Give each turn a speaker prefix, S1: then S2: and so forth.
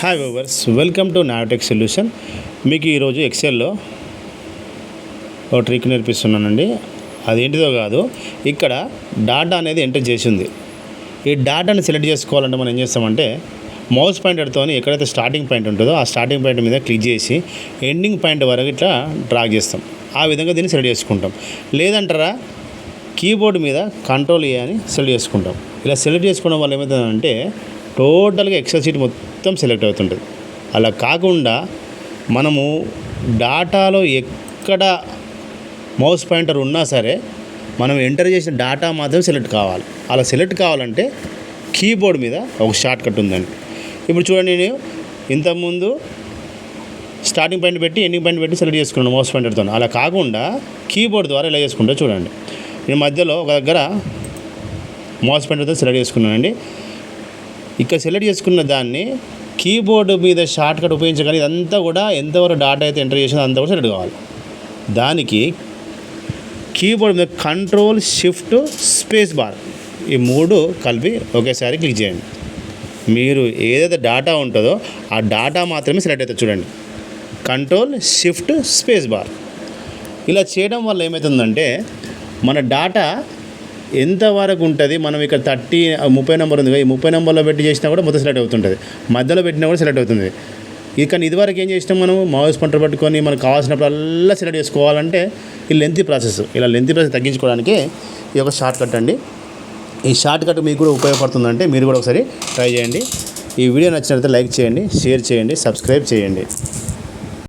S1: Hi viewers welcome to నాయోటెక్ solution మీకు ఈరోజు ఎక్సెల్లో ఒక ట్రిక్ నేర్పిస్తున్నానండి. అదేంటిదో కాదు ఇక్కడ డాటా అనేది ఎంటర్ చేసింది. ఈ డాటాని సెలెక్ట్ చేసుకోవాలంటే మనం ఏం చేస్తామంటే మౌస్ పాయింటర్తో ఎక్కడైతే స్టార్టింగ్ పాయింట్ ఉంటుందో ఆ స్టార్టింగ్ పాయింట్ మీద క్లిక్ చేసి ఎండింగ్ పాయింట్ వరకు ఇట్లా డ్రాగ్ చేస్తాం. ఆ విధంగా దీన్ని సెలెక్ట్ చేసుకుంటాం. లేదంటారా కీబోర్డ్ మీద కంట్రోల్ ఏ అని సెలెక్ట్ చేసుకుంటాం. ఇలా సెలెక్ట్ చేసుకోవడం వల్ల ఏమవుతుందంటే టోటల్గా ఎక్సెల్ షీట్ మొత్తం సెలెక్ట్ అవుతుంటుంది. అలా కాకుండా మనము డాటాలో ఎక్కడ మౌస్ పాయింటర్ ఉన్నా సరే మనం ఎంటర్ చేసిన డాటా మాత్రం సెలెక్ట్ కావాలి. అలా సెలెక్ట్ కావాలంటే కీబోర్డ్ మీద ఒక షార్ట్ కట్ ఉందండి. ఇప్పుడు చూడండి నేను ఇంతకుముందు స్టార్టింగ్ పాయింట్ పెట్టి ఎండింగ్ పాయింట్ పెట్టి సెలెక్ట్ చేసుకున్నాను మౌస్ పాయింటర్తో. అలా కాకుండా కీబోర్డ్ ద్వారా ఎలా చేసుకుంటా చూడండి. నేను మధ్యలో ఒక దగ్గర మౌస్ పాయింటర్తో సెలెక్ట్ చేసుకున్నానండి. ఇక్కడ సెలెక్ట్ చేసుకున్న దాన్ని కీబోర్డ్ మీద షార్ట్ కట్ ఉపయోగించగానే ఇదంతా కూడా ఎంతవరకు డాటా అయితే ఎంటర్ చేసిందో అంతా కూడా సెలెక్ట్ కావాలి. దానికి కీబోర్డ్ మీద కంట్రోల్ షిఫ్ట్ స్పేస్ బార్ ఈ మూడు కలిపి ఒకేసారి క్లిక్ చేయండి. మీరు ఏదైతే డాటా ఉంటుందో ఆ డాటా మాత్రమే సెలెక్ట్ అవుతుంది చూడండి. కంట్రోల్ షిఫ్ట్ స్పేస్ బార్ ఇలా చేయడం వల్ల ఏమవుతుందంటే మన డాటా ఎంతవరకు ఉంటుంది? మనం ఇక్కడ థర్టీ ముప్పై నెంబర్ ఉంది ఈ ముప్పై నెంబర్లో పెట్టి చేసినా కూడా మొత్తం సెలెక్ట్ అవుతుంటుంది. మధ్యలో పెట్టినా కూడా సెలెక్ట్ అవుతుంది. ఇది కానీ ఇదివరకు ఏం చేసినాం మనం? మౌస్ పంట పట్టుకొని మనకు కావాల్సినప్పుడల్లా సెలెక్ట్ చేసుకోవాలంటే ఈ లెంత్ ప్రాసెస్ ఇలా లెంత్ ప్రాసెస్ తగ్గించుకోవడానికి ఈ యొక్క షార్ట్ కట్ అండి. ఈ షార్ట్ కట్ మీకు కూడా ఉపయోగపడుతుందంటే మీరు కూడా ఒకసారి ట్రై చేయండి. ఈ వీడియో నచ్చినట్లయితే లైక్ చేయండి షేర్ చేయండి సబ్స్క్రైబ్ చేయండి.